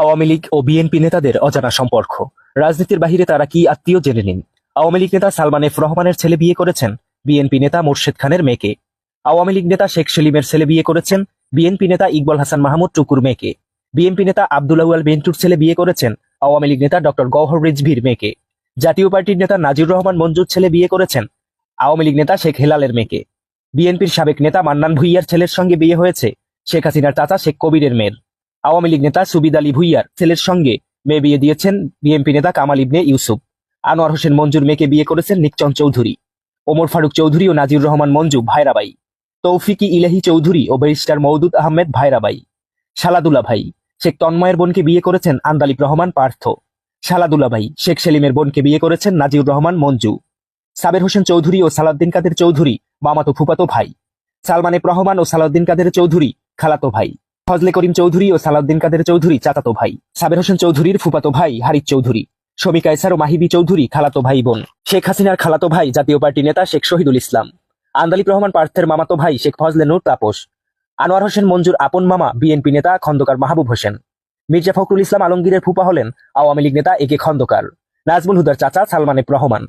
আওয়ামী লীগ ও BNP নেতাদের অজানা সম্পর্ক। রাজনীতির বাহিরে তারা কি আত্মীয় জেনে নিন? আওয়ামী লীগ নেতা সালমান এফ রহমানের ছেলে বিয়ে করেছেন, বিএনপি নেতা মোর্শেদ খানের মেয়েকে। আওয়ামী লীগ নেতা শেখ সেলিমের ছেলে বিয়ে করেছেন, বিএনপি নেতা ইকবাল হাসান মাহমুদ টুকুর মেয়েকে। বিএনপি নেতা আব্দুল্লাহ বেন্টুর ছেলে বিয়ে করেছেন, আওয়ামী লীগ নেতা ডক্টর গওহর রিজভির মেয়েকে। জাতীয় পার্টির নেতা নাজির রহমান মঞ্জুর ছেলে বিয়ে করেছেন, আওয়ামী লীগ নেতা শেখ হেলালের মেয়েকে। বিএনপির সাবেক নেতা মান্নান ভুইয়ার ছেলের সঙ্গে বিয়ে হয়েছে, শেখ হাসিনার চাচা শেখ কবিরের মেয়ের। আওয়ামী লীগ নেতা সুবিদ আলী ভুইয়ার ছেলের সঙ্গে মেয়ে বিয়ে দিয়েছেন বিএনপি নেতা কামাল ইবনে ইউসুফ। আনোয়ার হোসেন মঞ্জুর মেয়েকে বিয়ে করেছেন নিকচন চৌধুরী। ওমর ফারুক চৌধুরী ও নাজির রহমান মঞ্জু ভাইরাবাই। তৌফিকি ইলাহি চৌধুরী ও ব্যারিস্টার মৌদুদ আহমেদ ভাইরাবাই। শালাদুলা ভাই, শেখ তন্ময়ের বোনকে বিয়ে করেছেন আন্দালিক রহমান পার্থ। শালাদুলা ভাই, শেখ সেলিমের বোনকে বিয়ে করেছেন নাজির রহমান মঞ্জু। সাবের হোসেন চৌধুরী ও সালাউদ্দিন কাদের চৌধুরী, মামাতো ফুপাতো ভাই। সালমান রহমান ও সালাউদ্দিন কাদের চৌধুরী, খালাতো ভাই। ফজলে করিম চৌধুরী ও সালাউদ্দিন কাদের চৌধুরী, চাচাতো ভাই। সাবের হোসেন চৌধুরীর ফুপাতো ভাই হারিফ চৌধুরী। শমী কায়সার ও মাহিবি চৌধুরী, খালাতো ভাই বোন। শেখ হাসিনার খালাতো ভাই, জাতীয় পার্টি নেতা শেখ শহীদুল ইসলাম। আন্দালিক রহমান পার্থের মামাতো ভাই, শেখ ফজলে নূর তাপস। আনোয়ার হোসেন মঞ্জুর আপন মামা, বিএনপি নেতা খন্দকার মাহবুব হোসেন। মির্জা ফখরুল ইসলাম আলমগীরের ফুপা হলেন আওয়ামী লীগ নেতা এ কে খন্দকার। নাজমুল হুদার চাচা সালমান রহমান।